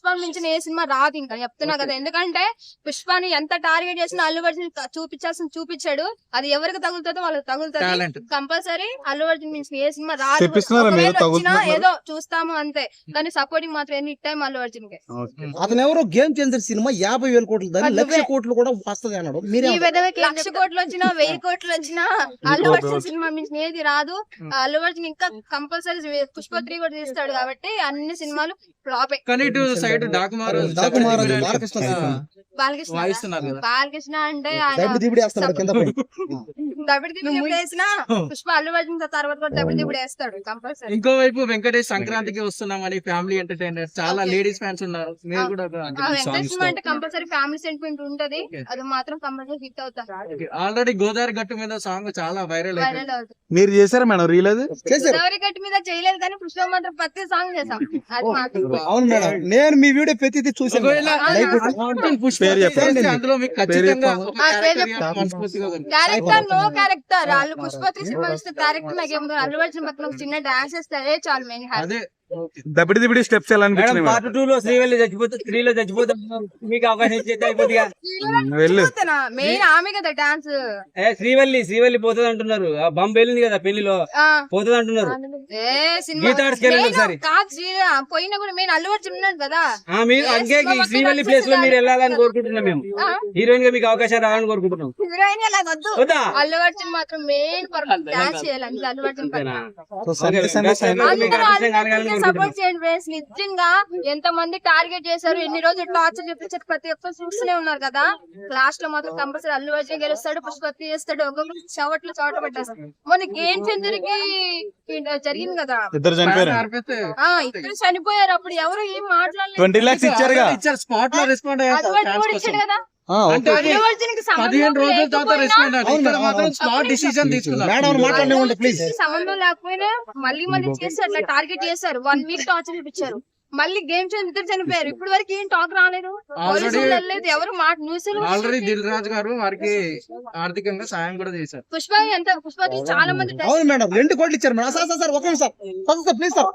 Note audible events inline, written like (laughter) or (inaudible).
పుష్ప మించిన ఏ సినిమా రాదు ఇంకా చెప్తున్నా కదా. ఎందుకంటే పుష్పని ఎంత టార్గెట్ చేసినా అల్లు అర్జున్ చూపించాల్సిన చూపించాడు. అది ఎవరికి తగులుతుందో వాళ్ళకి తగులుతుంది. టాలెంట్ కంపల్సరీ అల్లు అర్జున్ మించిన ఏ సినిమా రాదు. వచ్చినా? ఏదో చూస్తాము అంతే. కానీ సపోర్టింగ్ మాత్రం ఎనీ టైం అల్లు అర్జున్కి అతను ఎవరో గేమ్ చేంజర్ సినిమా యాభై వేల కోట్లు లక్ష. కోట్లు కూడా వస్తది అన్నాడు. మీరే లక్ష కోట్లు వచ్చినా వెయ్యి కోట్లు వచ్చినా అల్లు అర్జున్ సినిమా మించిన ఏది రాదు. అల్లు అర్జున్ ఇంకా కంపల్సరీ పుష్ప త్రీ కూడా తీస్తాడు కాబట్టి అన్ని సినిమాలు ఫ్లాపే. కానీ ఇటు సైడ్ డాకుమారు డాకుమారు బాలకృష్ణ సినిమా. బాలకృష్ణ వాయిస్తున్నారు కదా. బాలకృష్ణ అంటే ఆయన (laughs) దబిడి దిబిడి వేస్తున్నాడు కింద పై. దబిడి దిబిడి ఎప్పుడు వేసినా పుష్ప అల్లు అర్జున్ తర్వాత కూడా దబిడి దిబిడి వేస్తాడు కంపల్సరీ. ఇంకోవైపు వెంకటేష్ సంక్రాంతికి వస్తున్నామని ఫ్యామిలీ ఎంటర్టైనర్. చాలా. లేడీస్ ఫ్యాన్స్ ఉన్నారు. మీరు కూడా అంటే కంపల్సరీ ఫ్యామిలీ సెంటిమెంట్ ఉంటది. అది మాత్రం కంపల్సరీ హిట్ అవుతారు. ఆల్రెడీ గోదావరి గట్టు మీద సాంగ్ చాలా వైరల్ అవుతుంది. మీరు చేశారా మేడం రీల్ అది? చేశారు. గోదావరి గట్టి మీద చేయలేదు కానీ పుష్ప మాత్రం ప్రతి సాంగ్ చేసాం అవును మేడం. నేను మీ వీడియో ప్రతిదీ చూసాను అందులో మీకు ఖచ్చితంగా. క్యారెక్టర్ నో క్యారెక్టర్ వాళ్ళు నాకు ఏం అల్లు అర్జున్ పక్కన ఒక చిన్న డాన్స్ చాలు అదే దబిడి దిబిడి స్టెప్స్ ఎలా మేడం? పార్ట్ టూ లో శ్రీవల్లి చచ్చిపోతే త్రీలో చచ్చిపోతే మీకు అవకాశం ఇచ్చేది అయిపోతుందిగా వెళ్ళు. మెయిన్ ఆమె కదా డాన్స్. ఏ శ్రీవల్లి శ్రీవల్లి పోతుంది అంటున్నారు ఆ బంబ్ వెళ్ళింది కదా పెళ్ళిలో. పోతుంది అంటున్నారు ఏ ఒకసారి. కాదు శ్రీ- పోయినా కూడా మెయిన్ అల్లు అర్జున్ ఉన్నాడు కదా. ఆ మీరు శ్రీవల్లి ప్లేస్లో మీరు వెళ్ళాలని కోరుకుంటున్నాం మేము. హీరోయిన్గా మీకు అవకాశం రావాలని కోరుకుంటున్నాం. హీరోయిన్ అలా వద్దు? వద్దా? అల్లు అర్జున్ మాత్రం మెయిన్ డాన్స్ చేయాలి అంతే అల్లు అర్జున్ సపోర్ట్ చేయండి ఫ్రెండ్స్. నిజంగా ఎంత మంది టార్గెట్ చేశారు ఎన్ని రోజులు టార్చర్ చూపించారు ప్రతి ఒక్కరు చూస్తూనే ఉన్నారు కదా. లాస్ట్లో మాత్రం కంపల్సరీ అల్లు అర్జున్ గెలుస్తాడు పుష్పతి చేస్తాడు ఒక్కొక్కరు చవట్లు చవట పెట్టేస్తాడు మొన్న గేమ్ చంద్రుడికి జరిగింది కదా. ఇద్దరు ఇద్దరు చనిపోయారు అప్పుడు ఎవరు ఏం మాట్లాడలేదు. ఇచ్చారు కదా. పదిహేను రోజుల తర్వాత రెస్పాండ్ ఇక్కడ మాత్రం డిసిజన్ తీసుకున్నారు. మేడం మాట్లాడనివ్వండి ప్లీజ్ అల్లు సంబంధం లేకపోయినా మళ్ళీ మళ్ళీ చేసి అట్లా టార్గెట్ చేశారు. వన్ వీక్ టార్చర్ మళ్ళీ గేమ్ ఇద్దరు చనిపోయారు. ఇప్పుడు వరకు ఏం టాక్ రాలేదు. వెళ్ళలేదు ఎవరు మాట న్యూస్ ఆల్రెడీ దిల్ రాజు గారు వారికి ఆర్థికంగా సాయం కూడా చేశారు. పుష్ప ఎంత పుష్పతి చాలా మంది అవును మేడం రెండు కోట్లు ఇచ్చారు మేడం. సార్ సార్ సార్ ఒక నిమిషం sir. Sir sir please sir.